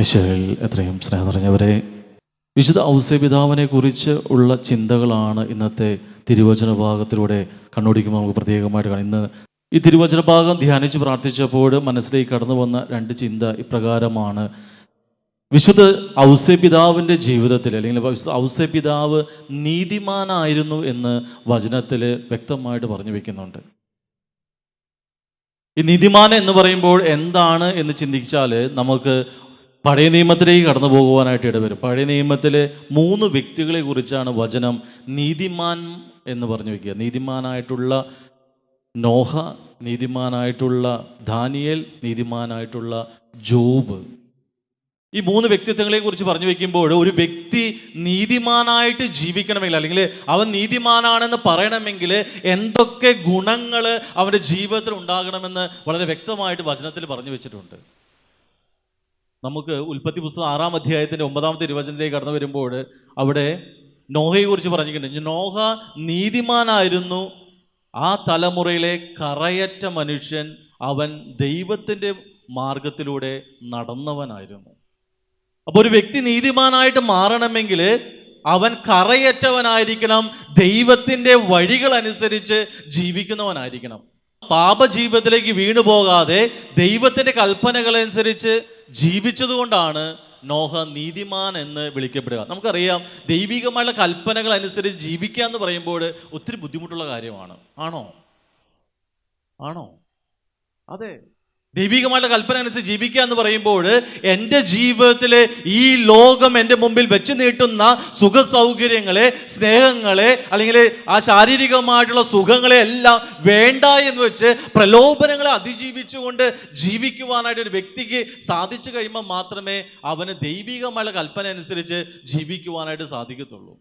മിശേൽ എത്രയും സ്നേഹം നിറഞ്ഞവരെ വിശുദ്ധ ഔസ്യപിതാവിനെ കുറിച്ച് ഉള്ള ചിന്തകളാണ് ഇന്നത്തെ തിരുവചന ഭാഗത്തിലൂടെ കണ്ണോടിക്കുമ്പോൾ നമുക്ക് പ്രത്യേകമായിട്ട് കാണാം. ഇന്ന് ഈ തിരുവചന ഭാഗം ധ്യാനിച്ച് പ്രാർത്ഥിച്ചപ്പോൾ മനസ്സിലേക്ക് കടന്നു വന്ന രണ്ട് ചിന്ത ഇപ്രകാരമാണ്. വിശുദ്ധ ഔസ്യപിതാവിന്റെ ജീവിതത്തിൽ അല്ലെങ്കിൽ ഔസ്യപിതാവ് നീതിമാനായിരുന്നു എന്ന് വചനത്തിൽ വ്യക്തമായിട്ട് പറഞ്ഞു വെക്കുന്നുണ്ട്. ഈ നീതിമാൻ എന്ന് പറയുമ്പോൾ എന്താണ് എന്ന് ചിന്തിച്ചാൽ നമുക്ക് പഴയ നിയമത്തിലേക്ക് കടന്നു പോകുവാനായിട്ട് ഇടവരും. പഴയ നിയമത്തിലെ മൂന്ന് വ്യക്തികളെ കുറിച്ചാണ് വചനം നീതിമാൻ എന്ന് പറഞ്ഞു വയ്ക്കുക നീതിമാനായിട്ടുള്ള നോഹ നീതിമാനായിട്ടുള്ള ദാനിയേൽ നീതിമാനായിട്ടുള്ള ജോബ്. ഈ മൂന്ന് വ്യക്തിത്വങ്ങളെ കുറിച്ച് പറഞ്ഞു വെക്കുമ്പോൾ ഒരു വ്യക്തി നീതിമാനായിട്ട് ജീവിക്കണമെങ്കിൽ അല്ലെങ്കിൽ അവൻ നീതിമാനാണെന്ന് പറയണമെങ്കിൽ എന്തൊക്കെ ഗുണങ്ങൾ അവന്റെ ജീവിതത്തിൽ ഉണ്ടാകണമെന്ന് വളരെ വ്യക്തമായിട്ട് വചനത്തിൽ പറഞ്ഞു വെച്ചിട്ടുണ്ട്. നമുക്ക് ഉൽപ്പത്തി പുസ്തകം ആറാം അധ്യായത്തിന്റെ ഒമ്പതാമത്തെ ഇരുവചനത്തിലേക്ക് കടന്നു വരുമ്പോൾ അവിടെ നോഹയെക്കുറിച്ച് പറഞ്ഞിട്ടുണ്ട്. നോഹ നീതിമാനായിരുന്നു. ആ തലമുറയിലെ കറയറ്റ മനുഷ്യൻ അവൻ ദൈവത്തിന്റെ മാർഗത്തിലൂടെ നടന്നവനായിരുന്നു. അപ്പോൾ ഒരു വ്യക്തി നീതിമാനായിട്ട് മാറണമെങ്കിൽ അവൻ കറയറ്റവനായിരിക്കണം ദൈവത്തിന്റെ വഴികൾ അനുസരിച്ച് ജീവിക്കുന്നവനായിരിക്കണം. പാപജീവിതത്തിലേക്ക് വീണു പോകാതെ ദൈവത്തിന്റെ കൽപ്പനകളനുസരിച്ച് ജീവിച്ചതുകൊണ്ടാണ് നോഹ നീതിമാൻ എന്ന് വിളിക്കപ്പെടുക. നമുക്കറിയാം ദൈവികമായുള്ള കൽപ്പനകൾ അനുസരിച്ച് ജീവിക്കുക എന്ന് പറയുമ്പോൾ ഒത്തിരി ബുദ്ധിമുട്ടുള്ള കാര്യമാണ്. ആണോ? ആണോ? അതെ. ദൈവികമായിട്ടുള്ള കൽപ്പന അനുസരിച്ച് ജീവിക്കുക എന്ന് പറയുമ്പോൾ എന്റെ ജീവിതത്തിലെ ഈ ലോകം എന്റെ മുമ്പിൽ വെച്ച് നീട്ടുന്ന സുഖ സൗകര്യങ്ങളെ സ്നേഹങ്ങളെ അല്ലെങ്കിൽ ആ ശാരീരികമായിട്ടുള്ള സുഖങ്ങളെ എല്ലാം വേണ്ട എന്ന് വെച്ച് പ്രലോഭനങ്ങളെ അതിജീവിച്ചുകൊണ്ട് ജീവിക്കുവാനായിട്ട് ഒരു വ്യക്തിക്ക് സാധിച്ചു കഴിയുമ്പോൾ മാത്രമേ അവന് ദൈവികമായുള്ള കൽപ്പന അനുസരിച്ച് ജീവിക്കുവാനായിട്ട് സാധിക്കത്തുള്ളൂ.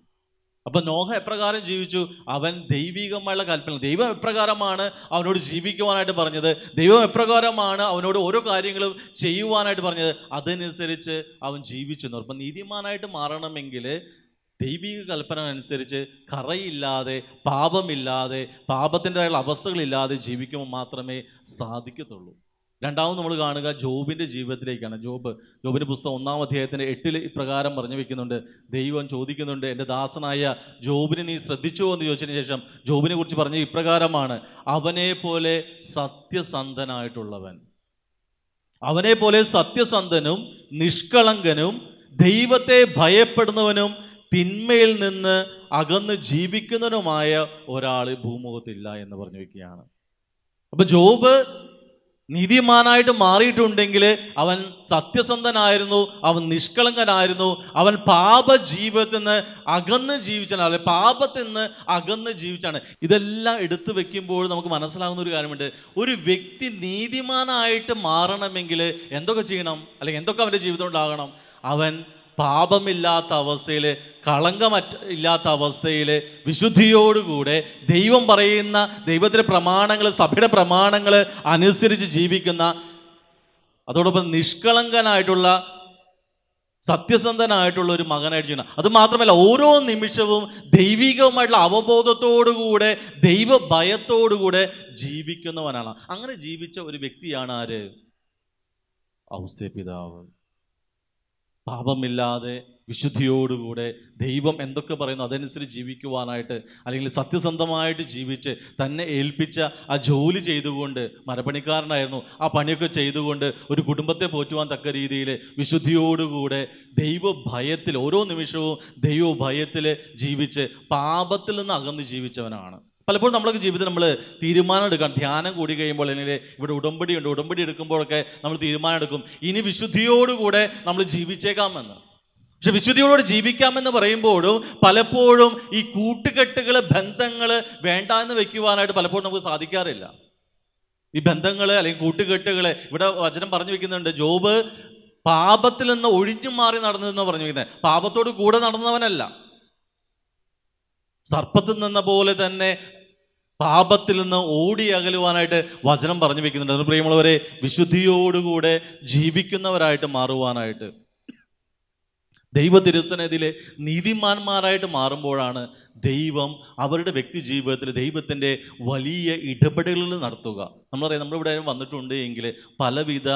അപ്പൊ നോഹ എപ്രകാരം ജീവിച്ചു? അവൻ ദൈവികമായുള്ള കൽപ്പന ദൈവം എപ്രകാരമാണ് അവനോട് ജീവിക്കുവാനായിട്ട് പറഞ്ഞത്? ദൈവം എപ്രകാരമാണ് അവനോട് ഓരോ കാര്യങ്ങളും ചെയ്യുവാനായിട്ട് പറഞ്ഞത്? അതനുസരിച്ച് അവൻ ജീവിച്ചു എന്ന് അപ്പം നീതിമാനായിട്ട് മാറണമെങ്കിൽ ദൈവിക കൽപ്പന അനുസരിച്ച് കറയില്ലാതെ പാപമില്ലാതെ പാപത്തിന്റെതായുള്ള അവസ്ഥകളില്ലാതെ ജീവിക്കുമ്പോൾ മാത്രമേ സാധിക്കത്തുള്ളൂ. രണ്ടാമത് നമ്മൾ കാണുക ജോബിന്റെ ജീവിതത്തിലേക്കാണ്. ജോബ് ജോബിന്റെ പുസ്തകം ഒന്നാം അധ്യായത്തിന്റെ എട്ടിൽ ഇപ്രകാരം പറഞ്ഞു വെക്കുന്നുണ്ട്. ദൈവം ചോദിക്കുന്നുണ്ട് എന്റെ ദാസനായ ജോബിനെ നീ ശ്രദ്ധിച്ചോ? എന്ന് ചോദിച്ചതിന് ശേഷം ജോബിനെ കുറിച്ച് പറഞ്ഞ ഇപ്രകാരമാണ് അവനെ പോലെ സത്യസന്ധനായിട്ടുള്ളവൻ. അവനെ പോലെ സത്യസന്ധനും നിഷ്കളങ്കനും ദൈവത്തെ ഭയപ്പെടുന്നവനും തിന്മയിൽ നിന്ന് അകന്ന് ജീവിക്കുന്നവനുമായ ഒരാൾ ഭൂമുഖത്തില്ല എന്ന് പറഞ്ഞു വെക്കുകയാണ്. അപ്പൊ ജോബ് നീതിമാനായിട്ട് മാറിയിട്ടുണ്ടെങ്കിൽ അവൻ സത്യസന്ധനായിരുന്നു അവൻ നിഷ്കളങ്കനായിരുന്നു അവൻ പാപ ജീവിതത്തിൽ നിന്ന് അകന്ന് ജീവിച്ചാണ് അല്ലെ പാപത്തിൽ നിന്ന് അകന്ന് ജീവിച്ചാണ്. ഇതെല്ലാം എടുത്തു വെക്കുമ്പോൾ നമുക്ക് മനസ്സിലാകുന്ന ഒരു കാര്യമുണ്ട്. ഒരു വ്യക്തി നീതിമാനായിട്ട് മാറണമെങ്കിൽ എന്തൊക്കെ ചെയ്യണം? അല്ലെങ്കിൽ എന്തൊക്കെ അവന്റെ ജീവിതം ഉണ്ടാകണം? അവൻ പാപമില്ലാത്ത അവസ്ഥയിൽ കളങ്കമറ്റ ഇല്ലാത്ത അവസ്ഥയിൽ വിശുദ്ധിയോടുകൂടെ ദൈവം പറയുന്ന ദൈവത്തിന്റെ പ്രമാണങ്ങൾ സഭയുടെ പ്രമാണങ്ങൾ അനുസരിച്ച് ജീവിക്കുന്ന അതോടൊപ്പം നിഷ്കളങ്കനായിട്ടുള്ള സത്യസന്ധനായിട്ടുള്ള ഒരു മകനായിട്ട് ചെയ്യണം അത് മാത്രമല്ല ഓരോ നിമിഷവും ദൈവികവുമായിട്ടുള്ള അവബോധത്തോടുകൂടെ ദൈവ ഭയത്തോടുകൂടെ ജീവിക്കുന്നവനാണ്. അങ്ങനെ ജീവിച്ച ഒരു വ്യക്തിയാണ് ആര്? ഔസ്യ പിതാവ്. പാപമില്ലാതെ വിശുദ്ധിയോടുകൂടെ ദൈവം എന്തൊക്കെ പറയുന്നു അതനുസരിച്ച് ജീവിക്കുവാനായിട്ട് അല്ലെങ്കിൽ സത്യസന്ധമായിട്ട് ജീവിച്ച് തന്നെ ഏൽപ്പിച്ച ആ ജോലി ചെയ്തുകൊണ്ട് മരപ്പണിക്കാരനായിരുന്നു ആ പണിയൊക്കെ ചെയ്തുകൊണ്ട് ഒരു കുടുംബത്തെ പോറ്റുവാൻ തക്ക രീതിയിൽ വിശുദ്ധിയോടുകൂടെ ദൈവഭയത്തിൽ ഓരോ നിമിഷവും ദൈവഭയത്തിൽ ജീവിച്ച് പാപത്തിൽ നിന്ന് അകന്ന് ജീവിച്ചവനാണ്. പലപ്പോഴും നമ്മളൊക്കെ ജീവിതത്തിൽ നമ്മൾ തീരുമാനം എടുക്കാം ധ്യാനം കൂടി കഴിയുമ്പോൾ അല്ലെങ്കിൽ ഇവിടെ ഉടമ്പടി ഉണ്ട് ഉടമ്പടി എടുക്കുമ്പോഴൊക്കെ നമ്മൾ തീരുമാനം എടുക്കും. ഇനി വിശുദ്ധിയോടുകൂടെ നമ്മൾ ജീവിച്ചേക്കാമെന്ന്. പക്ഷെ വിശുദ്ധിയോട് ജീവിക്കാമെന്ന് പറയുമ്പോഴും പലപ്പോഴും ഈ കൂട്ടുകെട്ടുകൾ ബന്ധങ്ങൾ വേണ്ട എന്ന് വെക്കുവാനായിട്ട് പലപ്പോഴും നമുക്ക് സാധിക്കാറില്ല. ഈ ബന്ധങ്ങൾ അല്ലെങ്കിൽ കൂട്ടുകെട്ടുകൾ ഇവിടെ വചനം പറഞ്ഞു വെക്കുന്നുണ്ട്. ജോബ് പാപത്തിൽ നിന്ന് ഒഴിഞ്ഞു മാറി നടന്നതെന്ന് പറഞ്ഞു വെക്കുന്നത്. പാപത്തോട് കൂടെ നടന്നവനല്ല. സർപ്പത്തിൽ നിന്ന പോലെ തന്നെ പാപത്തിൽ നിന്ന് ഓടി അകലുവാനായിട്ട് വചനം പറഞ്ഞു വെക്കുന്നുണ്ട്. പ്രിയമുള്ളവരെ വിശുദ്ധിയോടുകൂടെ ജീവിക്കുന്നവരായിട്ട് മാറുവാനായിട്ട് ദൈവ തിരുസനത്തിലെ നീതിമാന്മാരായിട്ട് മാറുമ്പോഴാണ് ദൈവം അവരുടെ വ്യക്തി ജീവിതത്തിൽ ദൈവത്തിന്റെ വലിയ ഇടപെടലുകൾ നടത്തുക. നമ്മളറിയാം നമ്മളിവിടെ വന്നിട്ടുണ്ട് എങ്കിൽ പലവിധ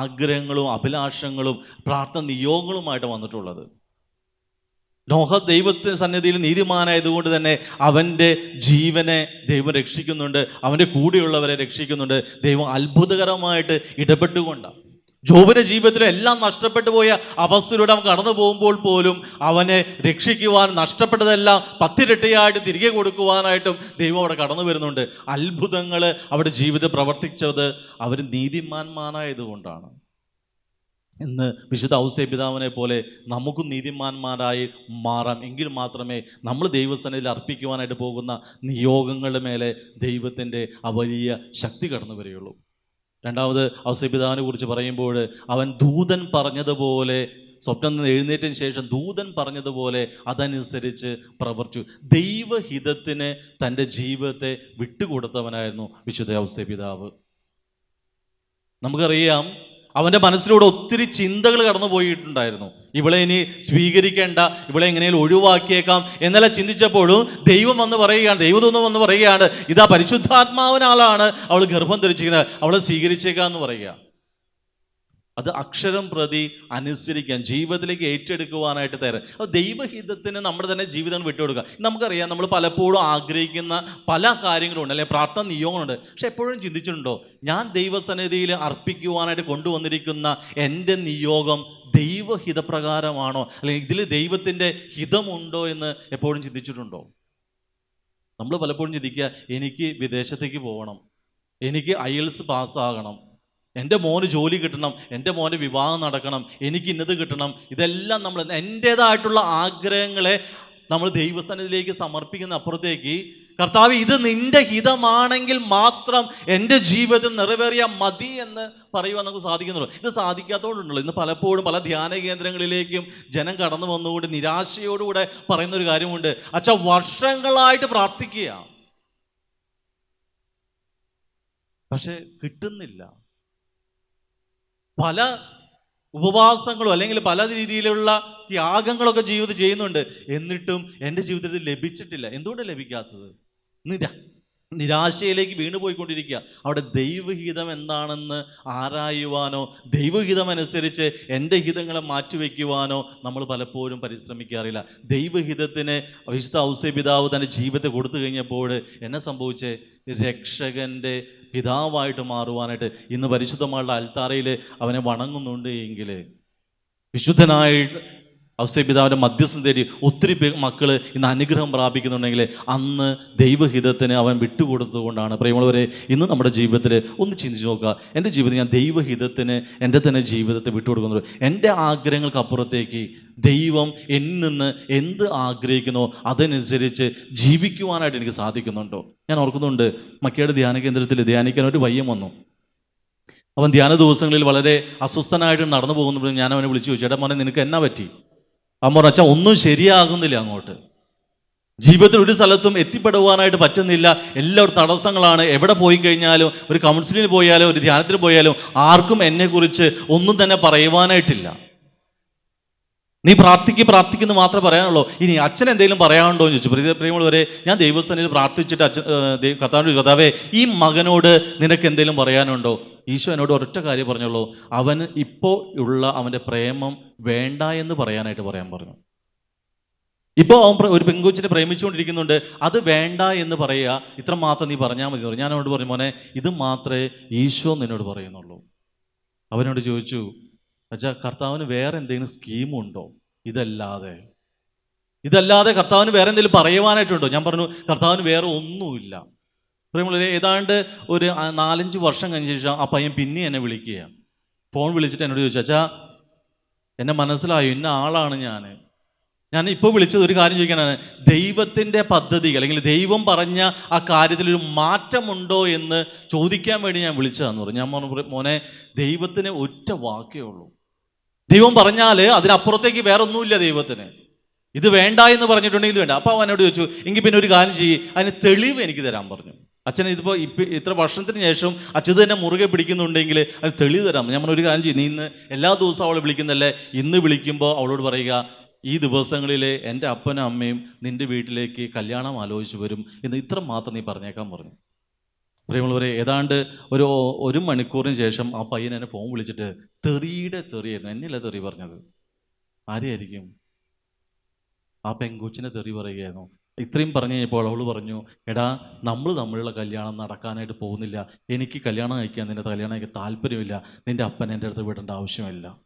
ആഗ്രഹങ്ങളും അഭിലാഷങ്ങളും പ്രാർത്ഥന നിയോഗങ്ങളുമായിട്ട് വന്നിട്ടുള്ളത്. നോഹ ദൈവത്തിന് സന്നിധിയിൽ നീതിമാനായതുകൊണ്ട് തന്നെ അവന്റെ ജീവനെ ദൈവം രക്ഷിക്കുന്നുണ്ട് അവന്റെ കൂടെയുള്ളവരെ രക്ഷിക്കുന്നുണ്ട്. ദൈവം അത്ഭുതകരമായിട്ട് ഇടപെട്ടുകൊണ്ടാണ്. ജോബിന്റെ ജീവിതത്തിൽ എല്ലാം നഷ്ടപ്പെട്ടു പോയ അവസ്ഥയിലൂടെ അവൻ കടന്നു പോകുമ്പോൾ പോലും അവനെ രക്ഷിക്കുവാൻ നഷ്ടപ്പെട്ടതെല്ലാം പത്തിരട്ടിയായിട്ട് തിരികെ കൊടുക്കുവാനായിട്ടും ദൈവം അവിടെ കടന്നു വരുന്നുണ്ട്. അത്ഭുതങ്ങൾ അവിടെ ജീവിതം പ്രവർത്തിച്ചത് അവർ നീതിമാന്മാരായതുകൊണ്ടാണ്. ഇന്ന് വിശുദ്ധ ഔസേ പിതാവിനെ പോലെ നമുക്കും നീതിമാന്മാരായി മാറാം. എങ്കിൽ മാത്രമേ നമ്മൾ ദൈവസനയിൽ അർപ്പിക്കുവാനായിട്ട് പോകുന്ന നിയോഗങ്ങളുടെ മേലെ ദൈവത്തിന്റെ ആ വലിയ ശക്തി കടന്നു വരികയുള്ളൂ. രണ്ടാമത് ഔസേ പിതാവിനെ കുറിച്ച് പറയുമ്പോൾ അവൻ ദൂതൻ പറഞ്ഞതുപോലെ സ്വപ്നം നിന്ന് എഴുന്നേറ്റതിന് ശേഷം ദൂതൻ പറഞ്ഞതുപോലെ അതനുസരിച്ച് പ്രവർത്തിച്ചു. ദൈവഹിതത്തിന് തന്റെ ജീവിതത്തെ വിട്ടുകൊടുത്തവനായിരുന്നു വിശുദ്ധ ഔസേ പിതാവ് നമുക്കറിയാം അവന്റെ മനസ്സിലൂടെ ഒത്തിരി ചിന്തകൾ കടന്നു പോയിട്ടുണ്ടായിരുന്നു. ഇവളെ ഇനി സ്വീകരിക്കേണ്ട ഇവളെ എങ്ങനെയും ഒഴിവാക്കിയേക്കാം എന്നെല്ലാം ചിന്തിച്ചപ്പോഴും ദൈവം വന്ന് പറയുകയാണ് ദൈവദൂതം വന്ന് പറയുകയാണ് ഇതാ പരിശുദ്ധാത്മാവിനാളാണ് അവൾ ഗർഭം ധരിച്ചിരിക്കുന്നത് അവളെ സ്വീകരിച്ചേക്കാം എന്ന് പറയുക. അത് അക്ഷരം പ്രതി അനുസരിക്കാൻ ജീവിതത്തിലേക്ക് ഏറ്റെടുക്കുവാനായിട്ട് തരാം അപ്പോൾ ദൈവഹിതത്തിന് നമ്മുടെ തന്നെ ജീവിതം വിട്ടുകൊടുക്കുക. നമുക്കറിയാം നമ്മൾ പലപ്പോഴും ആഗ്രഹിക്കുന്ന പല കാര്യങ്ങളുണ്ട് അല്ലെങ്കിൽ പ്രാർത്ഥന നിയോഗങ്ങളുണ്ട്. പക്ഷെ എപ്പോഴും ചിന്തിച്ചിട്ടുണ്ടോ? ഞാൻ ദൈവസന്നിധിയിൽ അർപ്പിക്കുവാനായിട്ട് കൊണ്ടുവന്നിരിക്കുന്ന എന്റെ നിയോഗം ദൈവഹിതപ്രകാരമാണോ? അല്ലെങ്കിൽ ഇതിൽ ദൈവത്തിന്റെ ഹിതമുണ്ടോ എന്ന് എപ്പോഴും ചിന്തിച്ചിട്ടുണ്ടോ? നമ്മൾ പലപ്പോഴും ചിന്തിക്കുക എനിക്ക് വിദേശത്തേക്ക് പോകണം. എനിക്ക് ഐ എൽസ് പാസ്സാകണം എന്റെ മോന് ജോലി കിട്ടണം എന്റെ മോന് വിവാഹം നടക്കണം എനിക്ക് ഇന്നത് കിട്ടണം ഇതെല്ലാം നമ്മൾ എന്റേതായിട്ടുള്ള ആഗ്രഹങ്ങളെ നമ്മൾ ദൈവസന്നിധിയിലേക്ക് സമർപ്പിക്കുന്ന അപ്പുറത്തേക്ക് കർത്താവ് ഇത് നിന്റെ ഹിതമാണെങ്കിൽ മാത്രം എന്റെ ജീവിതത്തിൽ നിറവേറിയാൽ മതി എന്ന് പറയുവാൻ നമുക്ക് സാധിക്കുന്നുള്ളൂ. ഇത് സാധിക്കാത്തതുകൊണ്ടുണ്ടല്ലോ. ഇന്ന് പലപ്പോഴും പല ധ്യാന കേന്ദ്രങ്ങളിലേക്കും ജനം കടന്നു വന്നുകൊണ്ട് നിരാശയോടുകൂടെ പറയുന്ന ഒരു കാര്യമുണ്ട്. അച്ഛാ വർഷങ്ങളായിട്ട് പ്രാർത്ഥിക്കുക പക്ഷെ കിട്ടുന്നില്ല. പല ഉപവാസങ്ങളും അല്ലെങ്കിൽ പല രീതിയിലുള്ള ത്യാഗങ്ങളൊക്കെ ജീവിതം ചെയ്യുന്നുണ്ട്. എന്നിട്ടും എന്റെ ജീവിതത്തിൽ ലഭിച്ചിട്ടില്ല. എന്തുകൊണ്ട് ലഭിക്കാത്തത്? നിരാ നിരാശയിലേക്ക് വീണുപോയിക്കൊണ്ടിരിക്കുക. അവിടെ ദൈവഹിതം എന്താണെന്ന് ആരായുവാനോ ദൈവഹിതം അനുസരിച്ച് എന്റെ ഹിതങ്ങളെ മാറ്റിവെക്കുവാനോ നമ്മൾ പലപ്പോഴും പരിശ്രമിക്കാറില്ല. ദൈവഹിതത്തിന് വിശുദ്ധ ഔസേ പിതാവ് തന്റെ ജീവിതത്തെ കൊടുത്തു കഴിഞ്ഞപ്പോൾ എന്നെ സംഭവിച്ചേ രക്ഷകന്റെ പിതാവായിട്ട് മാറുവാനായിട്ട് ഇന്ന് പരിശുദ്ധമായുള്ള അൽത്താറയിൽ അവനെ വണങ്ങുന്നുണ്ട് എങ്കിൽ വിശുദ്ധനായിട്ട് ഔസേ പിതാവിന്റെ മധ്യസ്ഥം തേടി ഒത്തിരി മക്കൾ ഇന്ന് അനുഗ്രഹം പ്രാപിക്കുന്നുണ്ടെങ്കിൽ അന്ന് ദൈവഹിതത്തിന് അവൻ വിട്ടുകൊടുത്തുകൊണ്ടാണ്. പ്രിയമുള്ളവരെ ഇന്ന് നമ്മുടെ ജീവിതത്തിൽ ഒന്ന് ചിന്തിച്ച് നോക്കുക. എന്റെ ജീവിതത്തിൽ ഞാൻ ദൈവഹിതത്തിന് എന്റെ തന്നെ ജീവിതത്തെ വിട്ടുകൊടുക്കുന്നു. എന്റെ ആഗ്രഹങ്ങൾക്ക് അപ്പുറത്തേക്ക് ദൈവം എന്നിൽ നിന്ന് എന്ത് ആഗ്രഹിക്കുന്നോ അതനുസരിച്ച് ജീവിക്കുവാനായിട്ട് എനിക്ക് സാധിക്കുന്നുണ്ടോ? ഞാൻ ഓർക്കുന്നുണ്ട് മക്കയുടെ ധ്യാന കേന്ദ്രത്തിൽ ധ്യാനിക്കാൻ ഒരു വയ്യം വന്നു. അവൻ ധ്യാന ദിവസങ്ങളിൽ വളരെ അസ്വസ്ഥനായിട്ട് നടന്നു പോകുന്നപ്പോഴും ഞാൻ അവനെ വിളിച്ചു ചോദിച്ചു ചേട്ടാ മോനെ നിനക്ക് എന്നാ പറ്റി? അവൻ അച്ഛ ഒന്നും ശരിയാകുന്നില്ല അങ്ങോട്ട്. ജീവിതത്തിൽ ഒരു സ്ഥലത്തും എത്തിപ്പെടുവാനായിട്ട് പറ്റുന്നില്ല. എല്ലാവരും തടസ്സങ്ങളാണ്. എവിടെ പോയി കഴിഞ്ഞാലും ഒരു കൗൺസിലിന് പോയാലും ഒരു ധ്യാനത്തിന് പോയാലും ആർക്കും എന്നെക്കുറിച്ച് ഒന്നും തന്നെ പറയുവാനായിട്ടില്ല. നീ പ്രാർത്ഥിക്ക് പ്രാർത്ഥിക്കുന്നു മാത്രമേ പറയാനുള്ളൂ. ഇനി അച്ഛൻ എന്തെങ്കിലും പറയാനുണ്ടോ എന്ന് ചോദിച്ചു. പ്രിയ പ്രിയമുള്ളവരെ ഞാൻ ദൈവസ്ഥാനിൽ പ്രാർത്ഥിച്ചിട്ട് അച്ഛൻ കർത്താവിന്റെ കഥാവേ ഈ മകനോട് നിനക്ക് എന്തെങ്കിലും പറയാനുണ്ടോ? ഈശോ എന്നോട് ഒരൊറ്റ കാര്യം പറഞ്ഞുള്ളൂ. അവന് ഇപ്പോൾ ഉള്ള അവന്റെ പ്രേമം വേണ്ട എന്ന് പറയാനായിട്ട് പറയാൻ പറഞ്ഞു. ഇപ്പോൾ അവൻ ഒരു പെങ്കുച്ചിനെ പ്രേമിച്ചുകൊണ്ടിരിക്കുന്നുണ്ട്. അത് വേണ്ട എന്ന് പറയുക ഇത്ര മാത്രം നീ പറഞ്ഞാൽ മതി. ഞാൻ അവനോട് പറഞ്ഞു മോനെ ഇത് മാത്രമേ ഈശോ നിന്നോട് പറയുന്നുള്ളൂ. അവനോട് ചോദിച്ചു അച്ഛാ കർത്താവിന് വേറെ എന്തെങ്കിലും സ്കീമുണ്ടോ ഇതല്ലാതെ. ഇതല്ലാതെ കർത്താവിന് വേറെ എന്തെങ്കിലും പറയുവാനായിട്ടുണ്ടോ? ഞാൻ പറഞ്ഞു കർത്താവിന് വേറെ ഒന്നുമില്ല. പ്രിയമുള്ളവരെ ഏതാണ്ട് ഒരു നാലഞ്ച് വർഷം കഴിഞ്ഞ ശേഷം ആ പയ്യൻ പിന്നെ എന്നെ വിളിക്കുക ഫോൺ വിളിച്ചിട്ട് എന്നോട് ചോദിച്ചു അച്ഛാ എന്നെ മനസ്സിലായോ? ഇന്ന ആളാണ് ഞാൻ ഞാൻ ഇപ്പോൾ വിളിച്ചത് ഒരു കാര്യം ചോദിക്കാനാണ്. ദൈവത്തിന്റെ പദ്ധതി അല്ലെങ്കിൽ ദൈവം പറഞ്ഞ ആ കാര്യത്തിൽ ഒരു മാറ്റമുണ്ടോ എന്ന് ചോദിക്കാൻ വേണ്ടി ഞാൻ വിളിച്ചതാന്ന് പറഞ്ഞു. ഞാൻ പറഞ്ഞു മോനെ ദൈവത്തിന് ഒറ്റ വാക്കേ ഉള്ളൂ. ദൈവം പറഞ്ഞാൽ അതിനപ്പുറത്തേക്ക് വേറെ ഒന്നുമില്ല ദൈവത്തിന്. ഇത് വേണ്ട എന്ന് പറഞ്ഞിട്ടുണ്ടെങ്കിൽ ഇത് വേണ്ട. അപ്പോൾ അവനോട് ചോദിച്ചു എങ്കിൽ പിന്നെ ഒരു കാര്യം ചെയ്യ് അതിന് തെളിവ് എനിക്ക് തരാൻ പറഞ്ഞു. അച്ഛൻ ഇതിപ്പോൾ ഇപ്പം ഇത്ര വർഷത്തിന് ശേഷം അച്ഛൻ തന്നെ മുറുകെ പിടിക്കുന്നുണ്ടെങ്കിൽ അത് തെളിവ് തരാം. ഒരു കാര്യം ചെയ്യും. നീ ഇന്ന് എല്ലാ ദിവസവും അവളെ വിളിക്കുന്നല്ലേ ഇന്ന് വിളിക്കുമ്പോൾ അവളോട് പറയുക ഈ ദിവസങ്ങളിൽ എന്റെ അപ്പനും അമ്മയും നിന്റെ വീട്ടിലേക്ക് കല്യാണം ആലോചിച്ച് വരും എന്ന് ഇത്ര മാത്രം നീ പറഞ്ഞേക്കാൻ പറഞ്ഞു. പ്രിയമുള്ളവരെ ഏതാണ്ട് ഒരു ഒരു മണിക്കൂറിന് ശേഷം ആ പയ്യൻ എന്നെ ഫോൺ വിളിച്ചിട്ട് തെറിയുടെ തെറിയായിരുന്നു. എന്നെയല്ല തെറി പറഞ്ഞത്? ആരെയായിരിക്കും? ആ പെങ്കൂച്ചിനെ തെറി പറയുകയായിരുന്നു. ഇത്രയും പറഞ്ഞു കഴിഞ്ഞപ്പോൾ അവൾ പറഞ്ഞു എടാ നമ്മൾ തമ്മിലുള്ള കല്യാണം നടക്കാനായിട്ട് പോകുന്നില്ല. എനിക്ക് കല്യാണം കഴിക്കാൻ നിന്റെ കല്യാണം കഴിക്കാൻ താല്പര്യമില്ല. നിന്റെ അപ്പൻ എന്റെ അടുത്ത് വിടേണ്ട ആവശ്യമില്ല.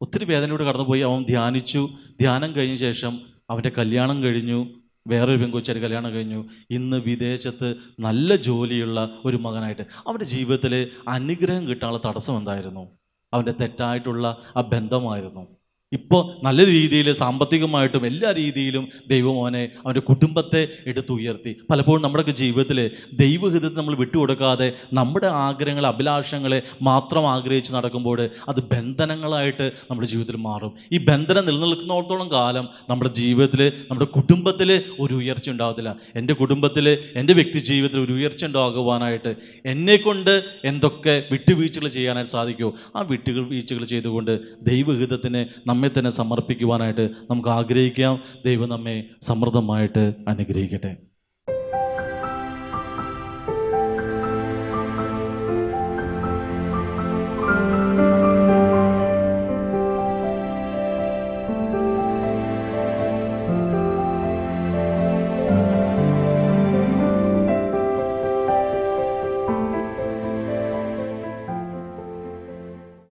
ഒത്തിരി വേദനയോട് കടന്നുപോയി. അവൻ ധ്യാനിച്ചു. ധ്യാനം കഴിഞ്ഞ ശേഷം അവന്റെ കല്യാണം കഴിഞ്ഞു. വേറൊരു പെൺകൊച്ചായിട്ട് കല്യാണം കഴിഞ്ഞു. ഇന്ന് വിദേശത്ത് നല്ല ജോലിയുള്ള ഒരു മകനായിട്ട്. അവന്റെ ജീവിതത്തിൽ അനുഗ്രഹം കിട്ടാനുള്ള തടസ്സം എന്തായിരുന്നു? അവന്റെ തെറ്റായിട്ടുള്ള ആ ബന്ധമായിരുന്നു. ഇപ്പോൾ നല്ല രീതിയിൽ സാമ്പത്തികമായിട്ടും എല്ലാ രീതിയിലും ദൈവം അവനെ അവന്റെ കുടുംബത്തെ എടുത്തുയർത്തി പലപ്പോഴും നമ്മുടെയൊക്കെ ജീവിതത്തിൽ ദൈവഹിതത്തെ നമ്മൾ വിട്ടുകൊടുക്കാതെ നമ്മുടെ ആഗ്രഹങ്ങൾ അഭിലാഷങ്ങളെ മാത്രം ആഗ്രഹിച്ച് നടക്കുമ്പോൾ അത് ബന്ധനങ്ങളായിട്ട് നമ്മുടെ ജീവിതത്തിൽ മാറും. ഈ ബന്ധനം നിലനിൽക്കുന്നിടത്തോളം കാലം നമ്മുടെ ജീവിതത്തിൽ നമ്മുടെ കുടുംബത്തിൽ ഒരു ഉയർച്ച ഉണ്ടാകത്തില്ല എന്റെ കുടുംബത്തിൽ എന്റെ വ്യക്തി ജീവിതത്തിൽ ഒരു ഉയർച്ച ഉണ്ടാകുവാനായിട്ട് എന്നെക്കൊണ്ട് എന്തൊക്കെ വിട്ടുവീഴ്ചകൾ ചെയ്യാനായിട്ട് സാധിക്കുമോ ആ വിട്ടുവീഴ്ചകൾ ചെയ്തുകൊണ്ട് ദൈവഹിതത്തിന് നമ്മെ തന്നെ സമർപ്പിക്കുവാനായിട്ട് നമുക്ക് ആഗ്രഹിക്കാം. ദൈവം നമ്മെ സമൃദ്ധമായിട്ട് അനുഗ്രഹിക്കട്ടെ.